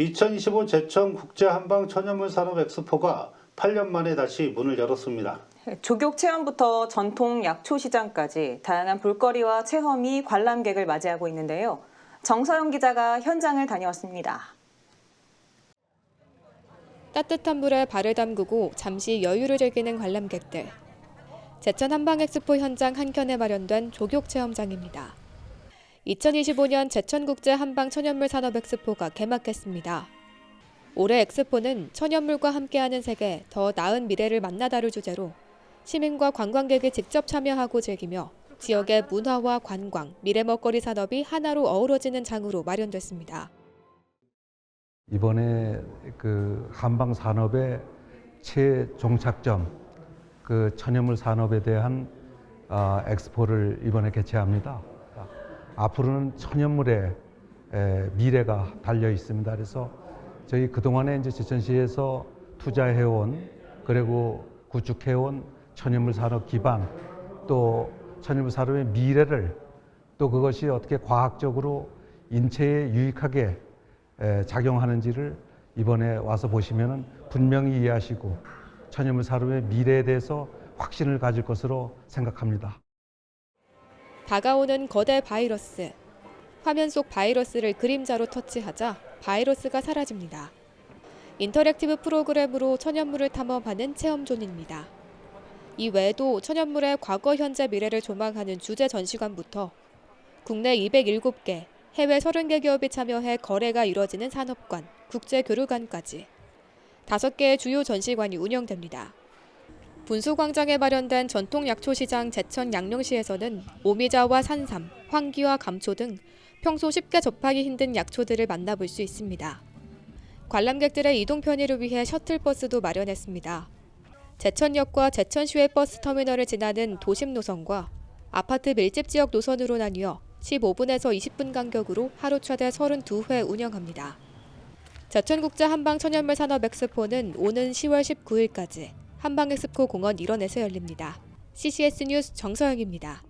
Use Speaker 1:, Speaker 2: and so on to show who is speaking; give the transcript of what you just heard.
Speaker 1: 2025 제천 국제 한방 천연물 산업 엑스포가 8년 만에 다시 문을 열었습니다.
Speaker 2: 조격 체험부터 전통 약초 시장까지 다양한 볼거리와 체험이 관람객을 맞이하고 있는데요. 정서영 기자가 현장을 다녀왔습니다.
Speaker 3: 따뜻한 물에 발을 담그고 잠시 여유를 즐기는 관람객들. 제천 한방엑스포 현장 한켠에 마련된 조격 체험장입니다. 2025년 제천국제 한방 천연물 산업 엑스포가 개막했습니다. 올해 엑스포는 천연물과 함께하는 세계 더 나은 미래를 만나다를 주제로 시민과 관광객이 직접 참여하고 즐기며 지역의 문화와 관광, 미래 먹거리 산업이 하나로 어우러지는 장으로 마련됐습니다.
Speaker 4: 이번에 그 한방 산업의 최종착점 그 천연물 산업에 대한 아, 엑스포를 이번에 개최합니다. 앞으로는 천연물의 에, 미래가 달려 있습니다. 그래서 저희 그동안에 이제 제천시에서 투자해온 그리고 구축해온 천연물 산업 기반 또 천연물 산업의 미래를 또 그것이 어떻게 과학적으로 인체에 유익하게 에, 작용하는지를 이번에 와서 보시면은 분명히 이해하시고 천연물 산업의 미래에 대해서 확신을 가질 것으로 생각합니다.
Speaker 3: 다가오는 거대 바이러스. 화면 속 바이러스를 그림자로 터치하자 바이러스가 사라집니다. 인터랙티브 프로그램으로 천연물을 탐험하는 체험존입니다. 이 외에도 천연물의 과거, 현재, 미래를 조망하는 주제 전시관부터 국내 207개, 해외 30개 기업이 참여해 거래가 이뤄지는 산업관, 국제교류관까지 5개의 주요 전시관이 운영됩니다. 분수광장에 마련된 전통 약초시장 제천 양령시에서는 오미자와 산삼, 황기와 감초 등 평소 쉽게 접하기 힘든 약초들을 만나볼 수 있습니다. 관람객들의 이동 편의를 위해 셔틀버스도 마련했습니다. 제천역과 제천시외 버스 터미널을 지나는 도심 노선과 아파트 밀집 지역 노선으로 나뉘어 15분에서 20분 간격으로 하루 최대 32회 운영합니다. 제천국제 한방 천연물 산업 엑스포는 오는 10월 19일까지 한방엑스포 공원 일원에서 열립니다. CCS 뉴스 정서영입니다.